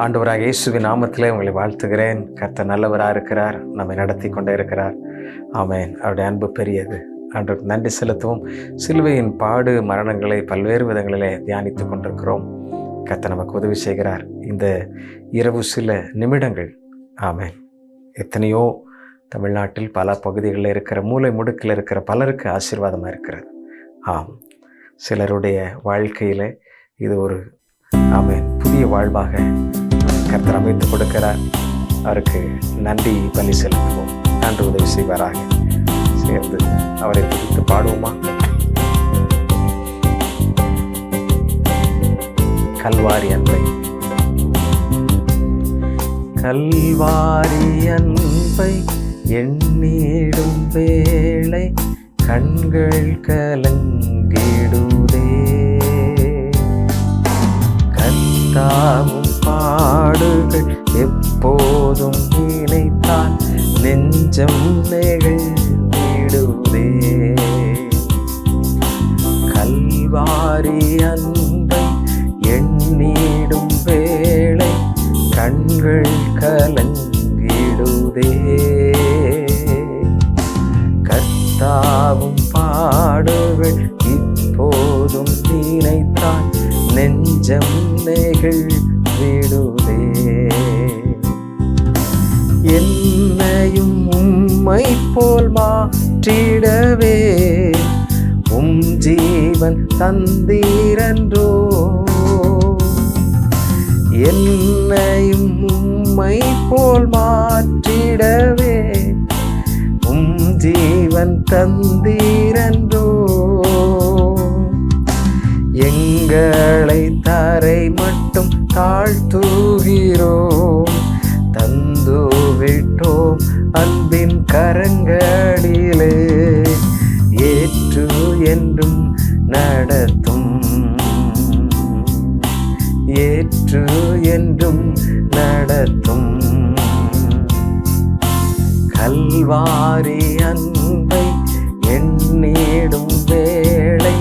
ஆண்டவராக இயேசுவின் நாமத்தில் உங்களை வாழ்த்துகிறேன். கர்த்தர் நல்லவராக இருக்கிறார். நம்மை நடத்தி கொண்டே இருக்கிறார். ஆமேன். அவருடைய அன்பு பெரியது. ஆண்டவருக்கு நன்றி செலுத்துவோம். சிலுவையின் பாடு மரணங்களை பல்வேறு விதங்களிலே தியானித்து கொண்டிருக்கிறோம். கர்த்த நமக்கு உதவி செய்கிறார். இந்த இரவு சில நிமிடங்கள். ஆமேன். எத்தனையோ தமிழ்நாட்டில் பல பகுதிகளில் இருக்கிற மூலை முடுக்கில் இருக்கிற பலருக்கு ஆசீர்வாதமாக இருக்கிறது. ஆம். சிலருடைய வாழ்க்கையில் இது ஒரு ஆமேன் புதிய வாழ்வாக கர்த்தர் அமைத்து கொடுக்கிறார் அவருக்கு நன்றி பலி செலுத்துவோம். நன்றி உதவி செய்வாராக. சேர்ந்து அவரை குறித்து பாடுவோமா? கல்வாரி அன்பை. கல்வாரி அன்பை எண்ணிடும் வேளை கண்கள் கலங்க செம்மைகள் நெகிழ்ந்திடுதே கல்வாரி அன்பை எண்ணிடும் வேளை கண்கள் கலங்கிடுதே. கர்த்தாவும் பாடுவள் இப்போதும் நினைத்தால் நெஞ்சம் நெகிழ் விடுதே. என்னையும் உம்மை போல் மாற்றிடவே. உம் ஜீவன் தந்தீரன்றோ. என்னையும் உம்மை போல் மாற்றிடவே. உம் ஜீவன் தந்தீரன்றோ. எங்களை தரை மட்டும் தாழ்த்துகிறோம். தந்து விட்டோம் அன்பின் கரங்களிலே ஏற்று என்றும் நடத்தும். ஏற்று என்றும் நடத்தும். கல்வாரி அன்பை எண்ணிடும் வேளை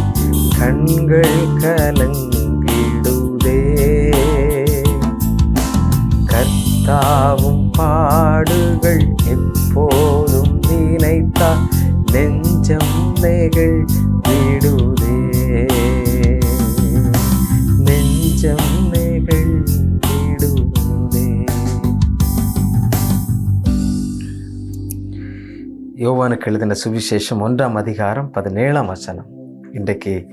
யோவானுக்கு எழுதின சுவிசேஷம் ஒன்றாம் அதிகாரம் பதினேழாம் வசனம். இன்றைக்கு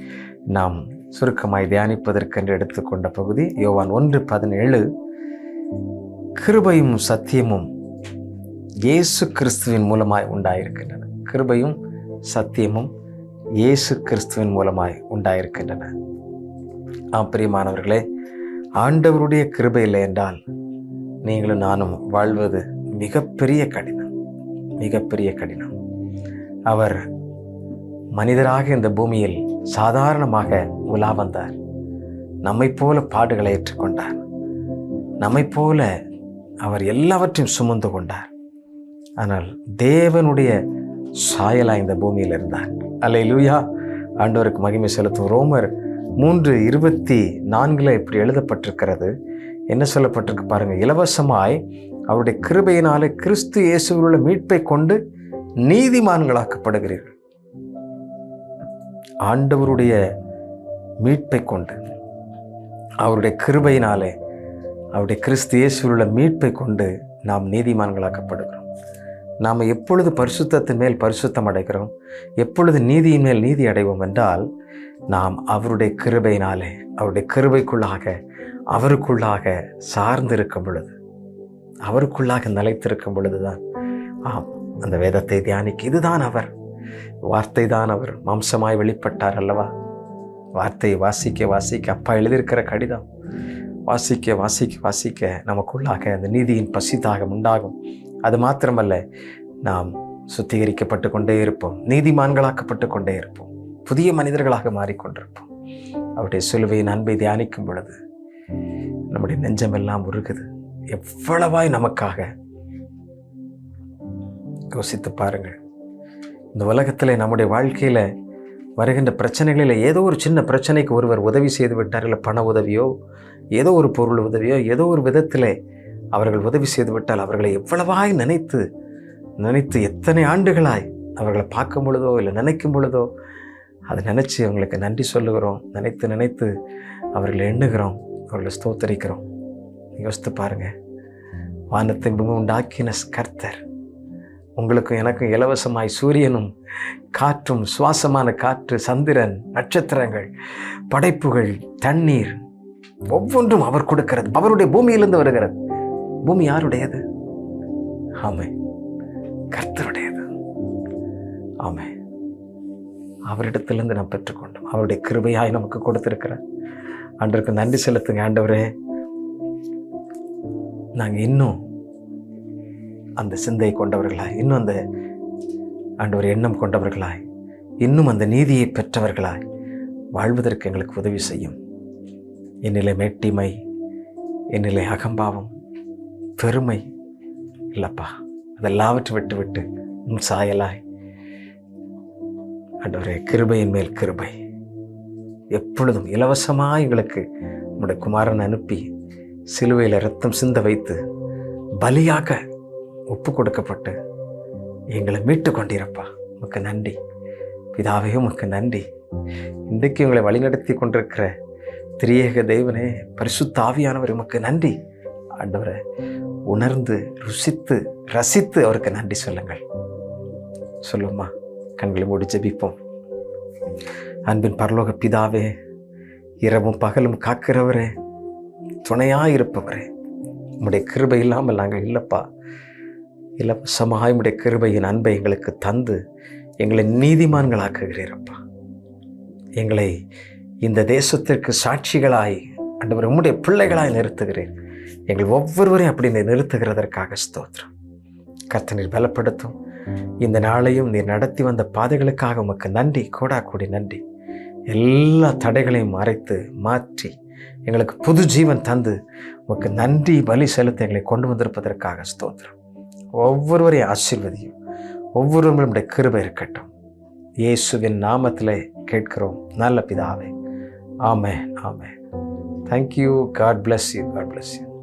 நாம் சுருக்கமாய் தியானிப்பதற்கென்று எடுத்துக்கொண்ட பகுதி யோவான் ஒன்று பதினேழு. கிருபையும் சத்தியமும் இயேசு கிறிஸ்துவின் மூலமாய் உண்டாயிருக்கின்றன. கிருபையும் சத்தியமும் இயேசு கிறிஸ்துவின் மூலமாய் உண்டாயிருக்கின்றன. ஆம் பிரியமானவர்களே ஆண்டவருடைய கிருபை இல்லை என்றால் நீங்களும் நானும் வாழ்வது மிகப்பெரிய கடினம். மிகப்பெரிய கடினம். அவர் மனிதராக இந்த பூமியில் சாதாரணமாக உலா வந்தார் நம்மைப் போல பாடுகளை ஏற்றுக்கொண்டார். நம்மைப் போல அவர் எல்லாவற்றையும் சுமந்து கொண்டார். ஆனால் தேவனுடைய சாயலாக இந்த பூமியில் இருந்தார். அல்ல லூயா ஆண்டவருக்கு மகிமை செலுத்தும் ரோமர் மூன்று இருபத்தி நான்கில் இப்படி எழுதப்பட்டிருக்கிறது. என்ன சொல்லப்பட்டிருக்கு பாருங்கள் இலவசமாய் அவருடைய கிருபையினாலே கிறிஸ்து இயேசுவிலுள்ள மீட்பை கொண்டு நீதிமான்களாக்கப்படுகிறீர்கள். ஆண்டவருடைய மீட்பை கொண்டு அவருடைய கிருபையினாலே அவருடைய கிறிஸ்து இயேசுவில் உள்ள மீட்பை கொண்டு நாம் நீதிமான்களாக்கப்படுகிறோம். நாம் எப்பொழுது பரிசுத்தத்தின் மேல் பரிசுத்தம் அடைகிறோம் எப்பொழுது நீதியின் மேல் நீதி அடைவோம் என்றால் நாம் அவருடைய கிருபையினாலே அவருடைய கிருபைக்குள்ளாக அவருக்குள்ளாக சார்ந்திருக்கும் பொழுது அவருக்குள்ளாக நிலைத்திருக்கும் பொழுதுதான் ஆம் அந்த வேதத்தை தியானிக்க இதுதான் அவர். வார்த்தை தான் அவர். மாம்சமாய் வெளிப்பட்டார் அல்லவா? வார்த்தையை வாசிக்க வாசிக்க அப்பா எழுதியிருக்கிற கடிதம். வாசிக்க வாசிக்க வாசிக்க நமக்குள்ளாக அந்த நீதியின் பசிதாகம் உண்டாகும். அது மாத்திரமல்ல நாம் சுத்திகரிக்கப்பட்டு கொண்டே இருப்போம். நீதிமான்களாக்கப்பட்டு கொண்டே இருப்போம். புதிய மனிதர்களாக மாறிக்கொண்டிருப்போம். அவருடைய சிலுவையின் அன்பை தியானிக்கும் பொழுது நம்முடைய நெஞ்சமெல்லாம் உருகுது. எவ்வளவாய் நமக்காக யோசித்து பாருங்கள். இந்த உலகத்தில் நம்முடைய வாழ்க்கையில் வருகின்ற பிரச்சனைகளில் ஏதோ ஒரு சின்ன பிரச்சனைக்கு ஒருவர் உதவி செய்து விட்டார் இல்லை பண உதவியோ ஏதோ ஒரு பொருள் உதவியோ ஏதோ ஒரு விதத்தில் அவர்கள் உதவி செய்து விட்டால் அவர்களை எவ்வளவாய் நினைத்து நினைத்து எத்தனை ஆண்டுகளாய் அவர்களை பார்க்கும் பொழுதோ இல்லை நினைக்கும் பொழுதோ அதை நினச்சி அவங்களுக்கு நன்றி சொல்லுகிறோம். நினைத்து நினைத்து அவர்களை எண்ணுகிறோம். அவர்களை ஸ்தோத்தரிக்கிறோம். யோசித்து பாருங்கள் வானத்தை பூமி உண்டாக்கின கர்த்தர் உங்களுக்கும் எனக்கும் இலவசமாய் சூரியனும் காற்றும் சுவாசமான காற்று சந்திரன் நட்சத்திரங்கள் படைப்புகள் தண்ணீர் ஒவ்வொன்றும் அவர் கொடுக்கிறது. அவருடைய பூமியிலிருந்து வருகிறது. பூமி யாருடையது? ஆமை கர்த்தருடையது. ஆமை அவரிடத்திலிருந்து நாம் பெற்றுக்கொண்டோம். அவருடைய கிருபையாய் நமக்கு கொடுத்திருக்கிறார் அன்றைக்கு நன்றி செலுத்துங்க ஆண்டவரே. நாங்கள் இன்னும் அந்த சிந்தை கொண்டவர்களாய் இன்னும் அந்த ஆண்டவர் எண்ணம் கொண்டவர்களாய் இன்னும் அந்த நீதியை பெற்றவர்களாய் வாழ்வதற்கு எங்களுக்கு உதவி செய்யும். என்னிலே மேட்டிமை என்னிலே அகம்பாவம் பெருமை இல்லைப்பா. அதெல்லாவற்றை விட்டு விட்டு உன் சாயலாய். ஆண்டவரே கிருபையின் மேல் கிருபை. எப்பொழுதும் இலவசமாக எங்களுக்கு உங்களுடைய குமாரன் அனுப்பி சிலுவையில் ரத்தம் சிந்த வைத்து பலியாக ஒப்பு கொடுக்கப்பட்டு எங்களை மீட்டு கொண்டிருப்பா உமக்கு நன்றி. பிதாவே உமக்கு நன்றி. இன்றைக்கு உங்களை வழிநடத்தி கொண்டிருக்கிற திரியேக தெய்வனே பரிசுத்தாவியானவர் உமக்கு நன்றி. ஆண்டவரை உணர்ந்து ருசித்து ரசித்து அவருக்கு நன்றி சொல்லுங்கள். சொல்லுமா கண்களை மூடி ஜபிப்போம். அன்பின் பரலோக பிதாவே இரவும் பகலும் காக்கிறவரே துணையாக இருப்பவரே உம்முடைய கிருபை இல்லாமல் நாங்கள் இல்லைப்பா. இலவசமாக உம்முடைய கிருபையின் அன்பை எங்களுக்கு தந்து எங்களை நீதிமான்களாக்குகிறீரப்பா எங்களை இந்த தேசத்திற்கு சாட்சிகளாய் ஆண்டவர் உம்முடைய பிள்ளைகளாய் நிறுத்துகிறேன் எங்கள் ஒவ்வொருவரையும் அப்படி நீ நிறுத்துகிறதற்காக ஸ்தோத்திரம். நீர் பலப்படுத்தும். இந்த நாளையும் நீர் நடத்தி வந்த பாதைகளுக்காக உமக்கு நன்றி கோடா கூடி நன்றி. எல்லா தடைகளையும் மறைத்து மாற்றி எங்களுக்கு புது ஜீவன் தந்து உமக்கு நன்றி பலி செலுத்த எங்களை கொண்டு வந்திருப்பதற்காக ஸ்தோத்திரம். ஒவ்வொருவரையும் ஆசீர்வதியும். ஒவ்வொருவரும் கிருபை இருக்கட்டும். இயேசுவின் நாமத்தில் கேட்கிறோம். நல்ல பிதாவே. ஆமே ஆமே thank you God bless you God bless you